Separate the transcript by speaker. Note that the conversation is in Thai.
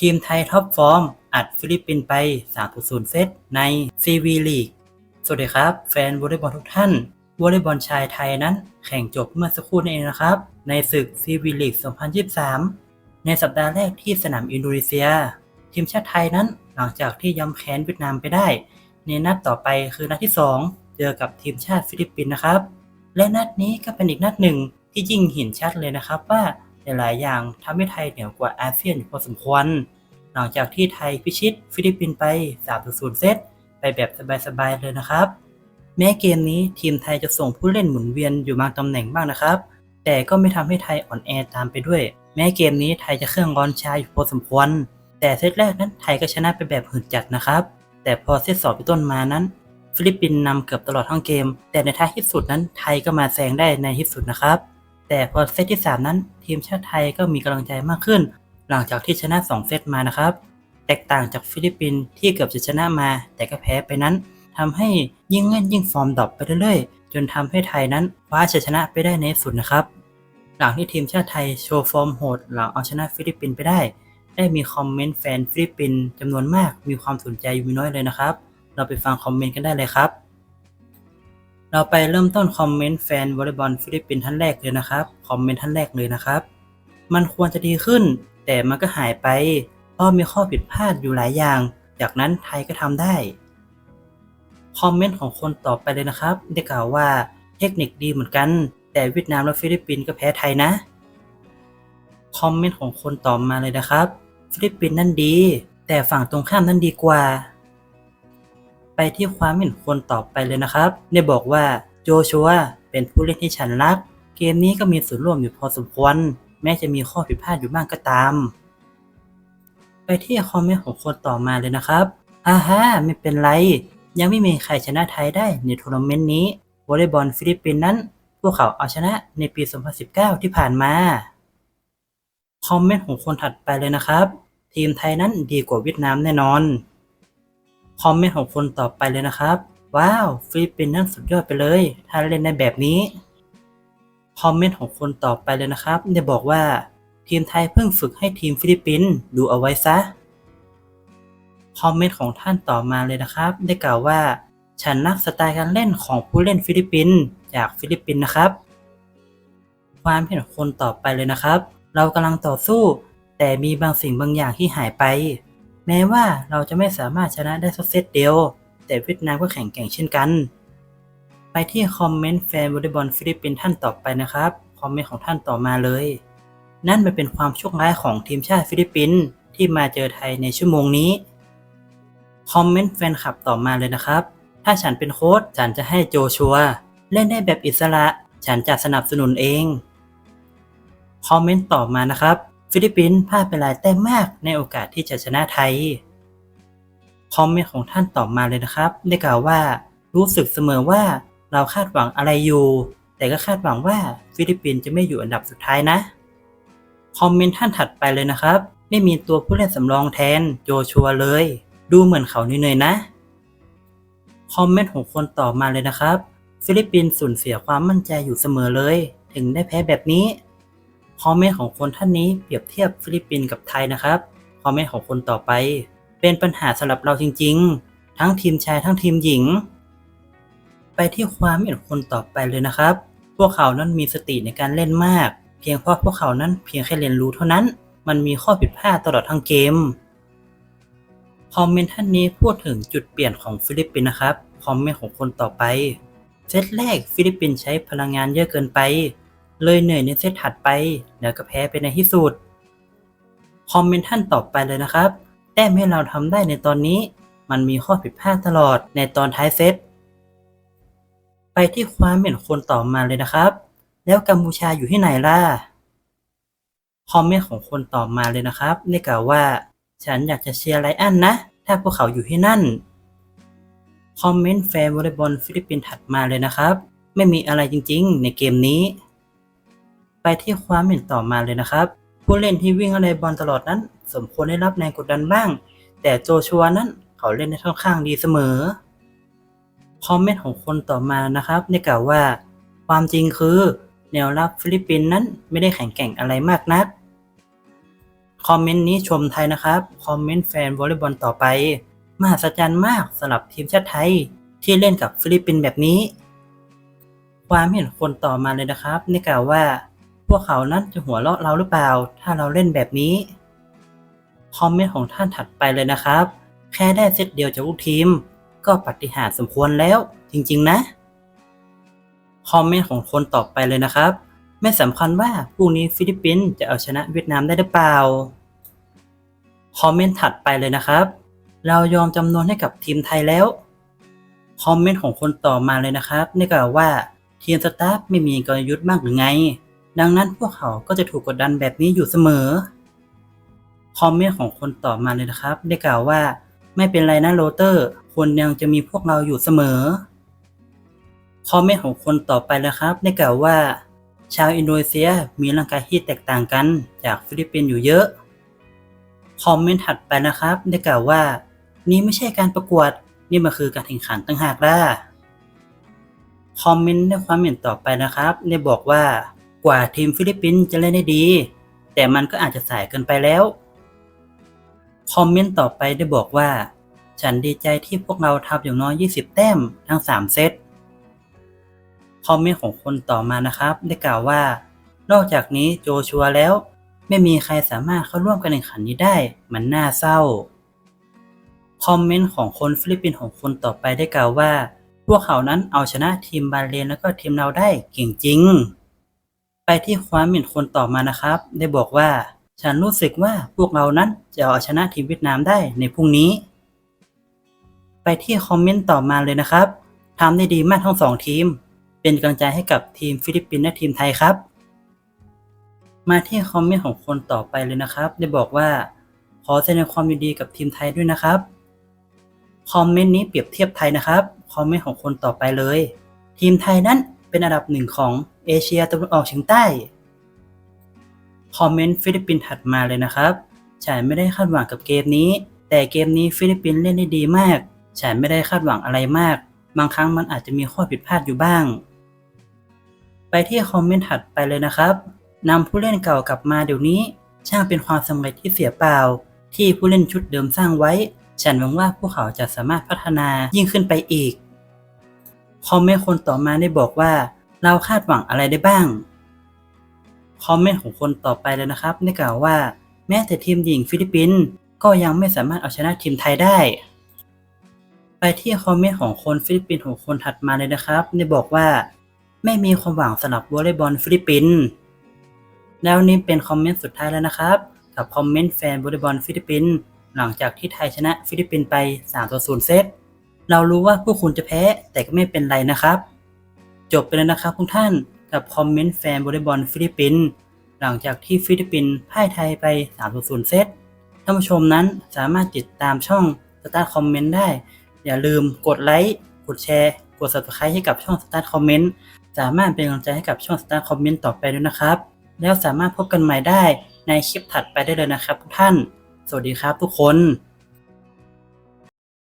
Speaker 1: ทีมไทยท็อปฟอร์ม อัดฟิลิปปินส์ไป 3-0 เซตใน CV League สวัสดีครับ แฟนวอลเลย์บอลทุกท่านวอลเลย์บอลชายไทยนั้น แข่งจบเมื่อสักครู่นี้เองนะครับ ในศึก CV League 2023 ในสัปดาห์แรกที่สนามอินโดนีเซีย ทีมชาติไทยนั้นหลังจากที่ย้ำแค้นเวียดนามไปได้ ในนัดต่อไปคือนัดที่ 2 เจอกับทีมชาติฟิลิปปินส์นะครับ และนัดนี้ก็เป็นอีกนัดหนึ่งที่ยิ่งเห็นชัดเลยนะครับว่า หลายๆอย่างทำให้ไทยเหนือกว่าอาเซียนอยู่พอสมควร หลังจากที่ไทยพิชิตฟิลิปปินส์ไป3-0เซตไปแบบสบายๆเลยนะครับ แม้เกมนี้ทีมไทยจะส่งผู้เล่นหมุนเวียนอยู่บางตำแหน่งบ้างนะครับ แต่ก็ไม่ทำให้ไทยอ่อนแอตามไปด้วย แม้เกมนี้ไทยจะเครื่องร้อนชาอยู่พอสมควร แต่เซตแรกนั้นไทยก็ชนะไปแบบหืดจัดนะครับ แต่พอเซตสองเป็นต้นมานั้น ฟิลิปปินส์นำเกือบตลอดทั้งเกม แต่ในท้ายที่สุดนั้นไทยก็มาแซงได้ในที่สุดนะครับ แต่พอเซตที่ 3 นั้น ทีมชาติไทยก็มีกำลังใจมากขึ้น หลังจากที่ชนะ 2 เซตมานะครับ แตกต่างจากฟิลิปปินส์ที่เกือบจะชนะมา แต่ก็แพ้ไปนั้นทำให้ยิ่งเล่นยิ่งฟอร์มดรอปไปเรื่อยๆ จนทำให้ไทยนั้นคว้าชัยชนะไปได้ในสุดนะครับ หลังที่ทีมชาติไทยโชว์ฟอร์มโหดหลังเอาชนะฟิลิปปินส์ไปได้ ได้มีคอมเมนต์แฟนฟิลิปปินส์จำนวนมากมีความสนใจอยู่ไม่น้อยเลยนะครับ เราไปฟังคอมเมนต์กันได้เลยครับ เราไปเริ่มต้นคอมเมนต์แฟนวอลเลย์บอลฟิลิปปินส์ท่านแรกเลยนะครับ คอมเมนต์ท่านแรกเลยนะครับ มันควรจะดีขึ้น แต่มันก็หายไป เพราะมีข้อผิดพลาดอยู่หลายอย่าง จากนั้นไทยก็ทำได้ คอมเมนต์ของคนต่อไปเลยนะครับ ได้กล่าวว่าเทคนิคดีเหมือนกัน แต่เวียดนามและฟิลิปปินส์ก็แพ้ไทยนะ คอมเมนต์ของคนต่อมาเลยนะครับ ฟิลิปปินส์นั่นดี แต่ฝั่งตรงข้ามนั่นดีกว่า ไปที่ความเห็นคนต่อไปเลยนะครับ ได้บอกว่าโจชัวเป็นผู้เล่นที่ฉันรัก เกมนี้ก็มีส่วนร่วมอยู่พอสมควร แม้จะมีข้อผิดพลาดอยู่บ้างก็ตาม ไปที่คอมเมนต์ของคนต่อมาเลยนะครับอาฮะไม่เป็นไร ยังไม่มีใครชนะไทยได้ในทัวร์นาเมนต์นี้วอลเลย์บอลฟิลิปปินส์นั้น พวกเขาเอาชนะในปี 2019 ที่ผ่านมาคอมเมนต์ของคนถัดไปเลยนะครับ ทีมไทยนั้นดีกว่าเวียดนามแน่นอน คอมเมนต์ของคนต่อไปเลยนะครับ ว้าวฟิลิปปินส์นั่นสุดยอดไปเลย ถ้าเล่นในแบบนี้ คอมเมนต์ของคนต่อไปเลยนะครับ ได้บอกว่า ทีมไทยเพิ่งฝึกให้ทีมฟิลิปปินส์ดูเอาไว้ซะ คอมเมนต์ของท่านต่อมาเลยนะครับ ได้กล่าวว่า ฉันนักสไตล์การเล่นของผู้เล่นฟิลิปปินส์จากฟิลิปปินส์นะครับ ความเห็นของคนต่อไปเลยนะครับ เรากำลังต่อสู้ แต่มีบางสิ่งบางอย่างที่หายไป แม้ว่าเราจะไม่สามารถชนะได้สักเซตเดียว แต่เวียดนามก็แข็งแกร่งเช่นกัน ไปที่คอมเมนต์แฟนวอลเลย์บอลฟิลิปปินส์ท่านต่อไปนะครับ คอมเมนต์ของท่านต่อมาเลย นั่นมันเป็นความโชคร้ายของทีมชาติฟิลิปปินส์ที่มาเจอไทยในชั่วโมงนี้ คอมเมนต์แฟนคลับต่อมาเลยนะครับ ถ้าฉันเป็นโค้ชฉันจะให้โจชัวเล่นได้แบบอิสระ ฉันจะสนับสนุนเอง คอมเมนต์ต่อมานะครับ ฟิลิปปินส์พลาดไปหลายแต้มมากในโอกาสที่จะชนะไทย คอมเมนต์ของท่านต่อมาเลยนะครับ ได้กล่าวว่า รู้สึกเสมอว่าเราคาดหวังอะไรอยู่ แต่ก็คาดหวังว่าฟิลิปปินส์จะไม่อยู่อันดับสุดท้ายนะ คอมเมนต์ท่านถัดไปเลยนะครับ ไม่มีตัวผู้เล่นสำรองแทนโจชัวเลย ดูเหมือนเขาเหนื่อยๆนะ คอมเมนต์ของคนต่อมาเลยนะครับ ฟิลิปปินส์สูญเสียความมั่นใจอยู่เสมอเลย ถึงได้แพ้แบบนี้ คอมเมนต์ของคนท่านนี้เปรียบเทียบฟิลิปปินส์กับไทยนะครับ คอมเมนต์ของคนต่อไป เป็นปัญหาสำหรับเราจริง ๆ ทั้งทีมชายทั้งทีมหญิง ไปที่ความเห็นคนต่อไปเลยนะครับ พวกเขานั้นมีสติในการเล่นมาก เพียงเพราะพวกเขานั้นเพียงแค่เรียนรู้เท่านั้น มันมีข้อผิดพลาดตลอดทั้งเกม คอมเมนต์ท่านนี้พูดถึงจุดเปลี่ยนของฟิลิปปินส์นะครับ คอมเมนต์ของคนต่อไปเซตแรกฟิลิปปินส์ใช้พลังงานเยอะเกินไป เลยเหนื่อยในเซตถัดไป แล้วก็แพ้ไปในที่สุด คอมเมนต์ท่านต่อไปเลยนะครับ แต้มให้เราทำได้ในตอนนี้ มันมีข้อผิดพลาดตลอดในตอนท้ายเซต ไปที่ความเห็นคนต่อมาเลยนะครับ แล้วกัมพูชาอยู่ที่ไหนล่ะ คอมเมนต์ของคนต่อมาเลยนะครับ ได้กล่าวว่า ฉันอยากจะเชียร์ไลอันนะ ถ้าพวกเขาอยู่ที่นั่น คอมเมนต์แฟนวอลเลย์บอลฟิลิปปินส์ถัดมาเลยนะครับ ไม่มีอะไรจริงๆ ในเกมนี้ ไปที่ความเห็นต่อมาเลยนะครับ ผู้เล่นที่วิ่งอะไรบอลตลอดนั้น สมควรได้รับแรงกดดันบ้าง แต่โจชัวนั้นเขาเล่นได้ค่อนข้างดีเสมอคอมเมนต์ของคนต่อมานะครับได้กล่าวว่า ความจริงคือ แนวรับฟิลิปปินส์นั้นไม่ได้แข็งแกร่งอะไรมากนักคอมเมนต์นี้ชมไทยนะครับคอมเมนต์แฟนวอลเลย์บอลต่อไปมหัศจรรย์มากสำหรับทีมชาติไทยที่เล่นกับฟิลิปปินส์แบบนี้ ความเห็นคนต่อมาเลยนะครับในกล่าวว่า พวกเขานั้นจะหัวเราะเราหรือเปล่า ถ้าเราเล่นแบบนี้ คอมเมนต์ของท่านถัดไปเลยนะครับ แค่ได้เซตเดียวจากลูกทีม ก็ปฏิหารสมควรแล้ว จริง ๆ นะ คอมเมนต์ของคนต่อไปเลยนะครับ ไม่สำคัญว่าพรุ่งนี้ฟิลิปปินส์จะเอาชนะเวียดนามได้หรือเปล่า คอมเมนต์ถัดไปเลยนะครับ เรายอมจำนวนให้กับทีมไทยแล้วคอมเมนต์ของคนต่อมาเลยนะครับนี่กล่าวว่าทีมสตาฟไม่มีกลยุทธ์มากหรือไง ดังนั้นพวกเขาก็จะถูกกดดันแบบนี้อยู่เสมอ คอมเมนต์ของคนต่อมาเลยนะครับ ได้กล่าวว่า ไม่เป็นไรนะโรเตอร์ คนยังจะมีพวกเราอยู่เสมอ คอมเมนต์ของคนต่อไปนะครับ ได้กล่าวว่า ชาวอินโดนีเซียมีร่างกายที่แตกต่างกันจากฟิลิปปินส์อยู่เยอะ คอมเมนต์ถัดไปนะครับ ได้กล่าวว่า นี่ไม่ใช่การประกวด นี่มันคือการแข่งขันต่างหากล่ะ คอมเมนต์ในความเห็นต่อไปนะครับ ได้บอกว่า กว่าทีมฟิลิปปินส์จะเล่นได้ดี แต่มันก็อาจจะสายเกินไปแล้ว คอมเมนต์ต่อไปได้บอกว่า ฉันดีใจที่พวกเราทำอย่างน้อย 20 แต้มทั้ง 3 เซต คอมเมนต์ของคนต่อมานะครับ ได้กล่าวว่า นอกจากนี้โจชัวแล้ว ไม่มีใครสามารถเข้าร่วมการแข่งขันนี้ได้ มันน่าเศร้า คอมเมนต์ของคนฟิลิปปินส์ของคนต่อไปได้กล่าวว่า พวกเขานั้นเอาชนะทีมบาเลนแล้วก็ทีมเราได้เก่งจริง ไปที่ความเห็นคนต่อมานะครับ ได้บอกว่า ฉันรู้สึกว่าพวกเรานั้นจะเอาชนะทีมเวียดนามได้ในพรุ่งนี้ ไปที่คอมเมนต์ต่อมาเลยนะครับทำได้ดีมากทั้งสองทีม เป็นกำลังใจให้กับทีมฟิลิปปินส์และทีมไทยครับ มาที่คอมเมนต์ของคนต่อไปเลยนะครับ ได้บอกว่า ขอแสดงความยินดีกับทีมไทยด้วยนะครับคอมเมนต์นี้เปรียบเทียบไทยนะครับคอมเมนต์ของคนต่อไปเลย ทีมไทยนั้นเป็นอันดับหนึ่งของ เอเชียตะวันออกเฉียงใต้ คอมเมนต์ฟิลิปปินส์ถัดมาเลยนะครับ ฉันไม่ได้คาดหวังกับเกมนี้ แต่เกมนี้ฟิลิปปินส์เล่นได้ดีมาก ฉันไม่ได้คาดหวังอะไรมาก บางครั้งมันอาจจะมีข้อผิดพลาดอยู่บ้าง ไปที่คอมเมนต์ถัดไปเลยนะครับนำผู้เล่นเก่ากลับมาเดี๋ยวนี้ ช่างเป็นความสำเร็จที่เสียเปล่า ที่ผู้เล่นชุดเดิมสร้างไว้ ฉันหวังว่าพวกเขาจะสามารถพัฒนายิ่งขึ้นไปอีก คอมเมนต์คนต่อมาได้บอกว่า เราคาดหวังอะไรได้บ้าง คอมเมนต์ของคนต่อไปเลยนะครับ ได้กล่าวว่า แม้แต่ทีมหญิงฟิลิปปินส์ก็ยังไม่สามารถเอาชนะทีมไทยได้ ไปที่คอมเมนต์ของคนฟิลิปปินส์ของคนถัดมาเลยนะครับได้บอกว่า ไม่มีความหวังสำหรับวอลเลย์บอลฟิลิปปินส์แล้วนี่เป็นคอมเมนต์สุดท้ายแล้วนะครับ กับคอมเมนต์แฟนวอลเลย์บอลฟิลิปปินส์หลังจากที่ไทยชนะฟิลิปปินส์ไป3ต่อ0เซตเรารู้ว่าพวกคุณจะแพ้แต่ก็ไม่เป็นไรนะครับ จบไปแล้วนะครับทุกท่านกับคอมเมนต์แฟนวอลเลย์บอลฟิลิปปินส์หลังจากที่ฟิลิปปินส์พ่ายไทยไป3 0เซตท่านผู้ชมนั้นสามารถติดตามช่องสตาร์คอมเมนต์ได้ อย่าลืมกดไลค์กดแชร์กด subscribe ให้กับช่องสตาร์คอมเมนต์สามารถเป็นกำลังใจให้กับช่องสตาร์คอมเมนต์ต่อไปด้วยนะครับ แล้วสามารถพบกันใหม่ได้ในคลิปถัดไปได้เลยนะครับทุกท่าน สวัสดีครับทุกคน